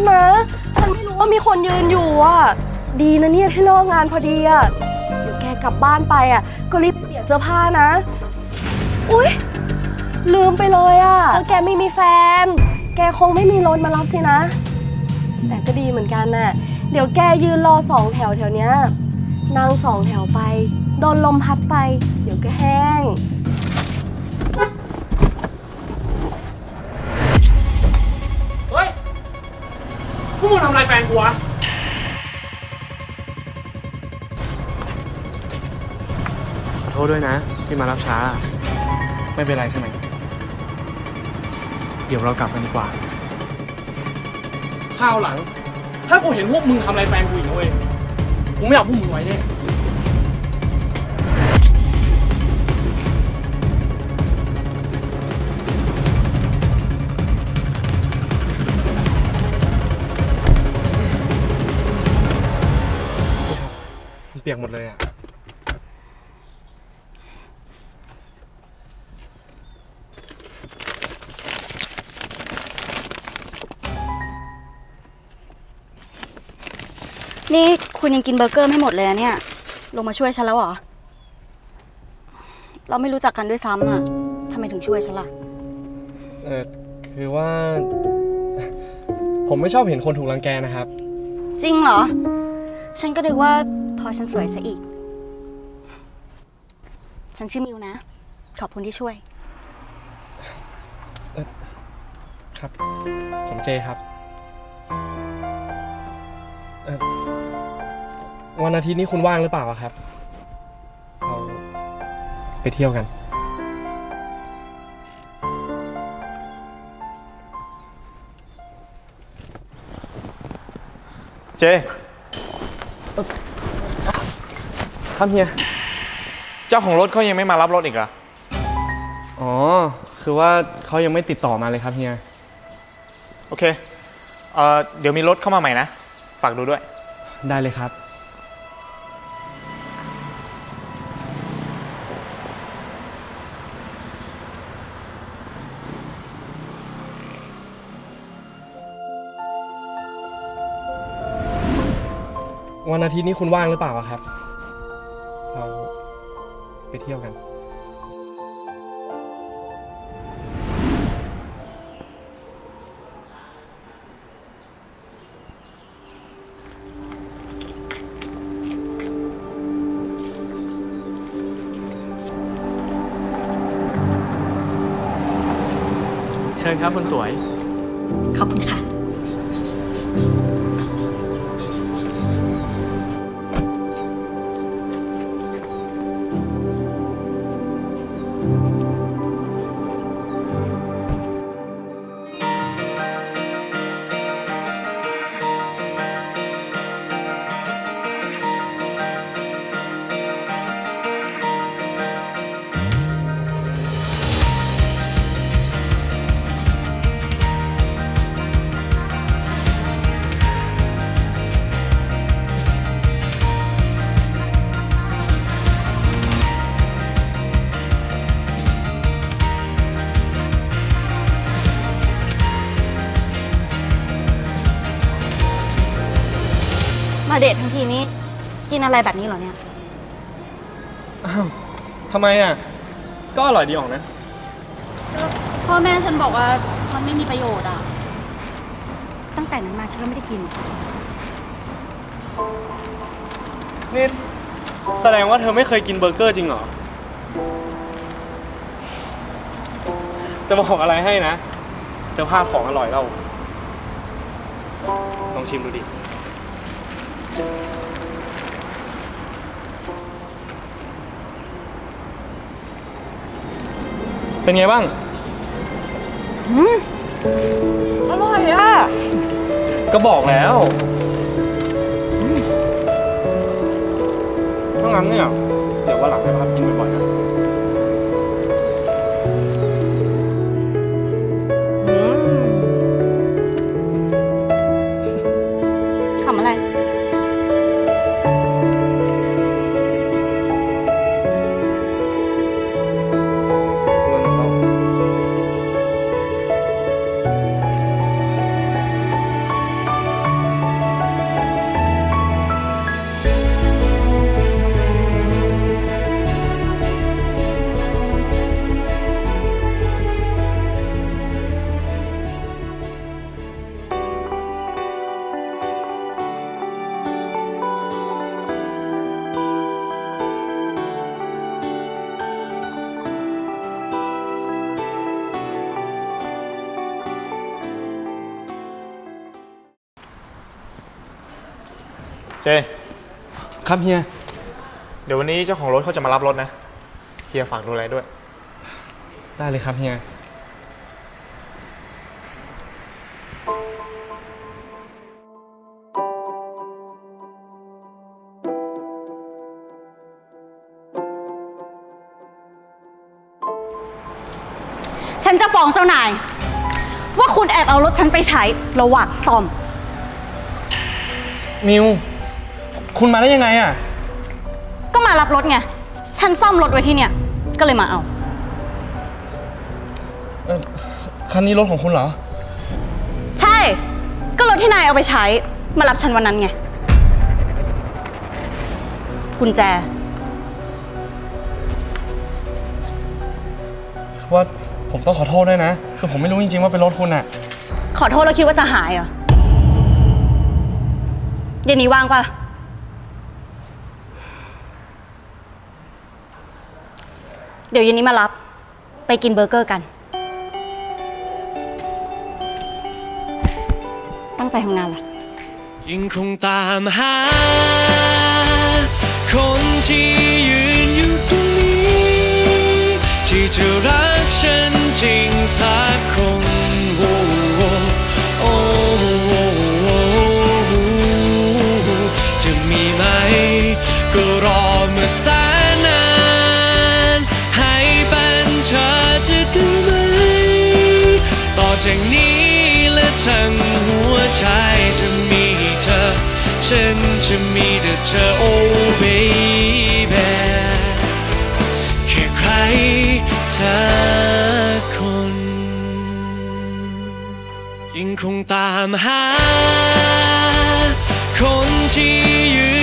ษนะ ฉันไม่รู้ว่ามีคนยืนอยู่อะ ดีนะเนี่ยที่เลิกงานพอดีอะ เดี๋ยวแกกลับบ้านไปอะ ก็รีบเปลี่ยนเสื้อผ้านะ อุ๊ย ลืมไปเลยอะว่าแกไม่มีแฟน แกคงไม่มีรถมารับสินะ แต่ก็ดีเหมือนกันน่ะ เดี๋ยวแกยืนรอสองแถวแถวเนี้ยนั่งสองแถวไป โดนลมพัดไป เดี๋ยวก็แห้ง มึงทำอะไรแฟนกูวะขอโทษด้วยนะ ที่มารับช้า ไม่เป็นไรใช่ไหม เดี๋ยวเรากลับกันดีกว่า ข้าวหลัง ถ้ากูเห็นพวกมึงทำอะไรแฟนกูอีกนะเว้ย กูไม่เอาพวกมึงไว้แน่ ปียกหมดเลยอะ นี่คุณยังกินเบอร์เกอร์ไม่หมดเลยอะเนี่ย ลงมาช่วยฉันแล้วเหรอ เราไม่รู้จักกันด้วยซ้ำอะทำไมถึงช่วยฉันล่ะ เออคือว่า ผมไม่ชอบเห็นคนถูกรังแกนะครับ จริงเหรอ ฉันก็นึกว่า พอฉันสวยซะอีก ฉันชื่อมิวนะ ขอบคุณที่ช่วย ครับ ผมเจครับเอ่อวันอาทิตย์นี้คุณว่างหรือเปล่าอะครับ เราไปเที่ยวกัน เจ ครับเฮีย เจ้าของรถเขายังไม่มารับรถอีกเหรออ๋อ คือว่าเขายังไม่ติดต่อมาเลยครับเฮีย โอเคเอ่อเดี๋ยวมีรถเข้ามาใหม่นะ ฝากดูด้วย ได้เลยครับ วันอาทิตย์นี้คุณว่างหรือเปล่าอะครับ เราไปเที่ยวกัน เชิญครับคนสวย ขอบคุณค่ะ มาเดททั้งทีนี้ กินอะไรแบบนี้เหรอเนี่ย อ้าวทำไมอะ ก็อร่อยดีออกนะ พ่อแม่ฉันบอกว่ามันไม่มีประโยชน์อะตั้งแต่นั้นมาฉันก็ไม่ได้กิน นี่ แสดงว่าเธอไม่เคยกินเบอร์เกอร์จริงเหรอ จะบอกอะไรให้นะ เธอพลาดของอร่อยแล้วลองชิมดูดิ เป็นไงบ้าง อร่อยอะก็บอกแล้วถ้างั้นเนี่ย เดี๋ยววันหลังให้พับกินบ่อยๆนะ เจ ครับเฮีย เดี๋ยววันนี้เจ้าของรถเขาจะมารับรถนะ เฮียฝากดูแลด้วย ได้เลยครับเฮีย ฉันจะฟ้องเจ้านาย ว่าคุณแอบเอารถฉันไปใช้ระหว่างซ่อม มิว คุณมาได้ยังไงอะ ก็มารับรถไง ฉันซ่อมรถไว้ที่เนี่ย ก็เลยมาเอา เอ่อคันนี้รถของคุณเหรอ ใช่ ก็รถที่นายเอาไปใช้ มารับฉันวันนั้นไง กุญแจ ว่าผมต้องขอโทษด้วยนะ คือผมไม่รู้จริงๆว่าเป็นรถคุณอะ ขอโทษแล้วคิดว่าจะหายเหรอเย็นนี้ว่างปะ เดี๋ยวเย็นนี้มารับ ไปกินเบอร์เกอร์กัน ตั้งใจทำงานล่ะ ยังคงตามหา คนที่ยืนอยู่ตรงนี้ ที่จะรักฉันจริงสักคนโอ้โหโอ้โหจะมีไหม ก็รอมาแสน จากนี้และทั้งหัวใจจะมีเธอ ฉันจะมีแต่เธอ oh baby แค่ใครสักคน ยังคงตามหา คนที่ยืน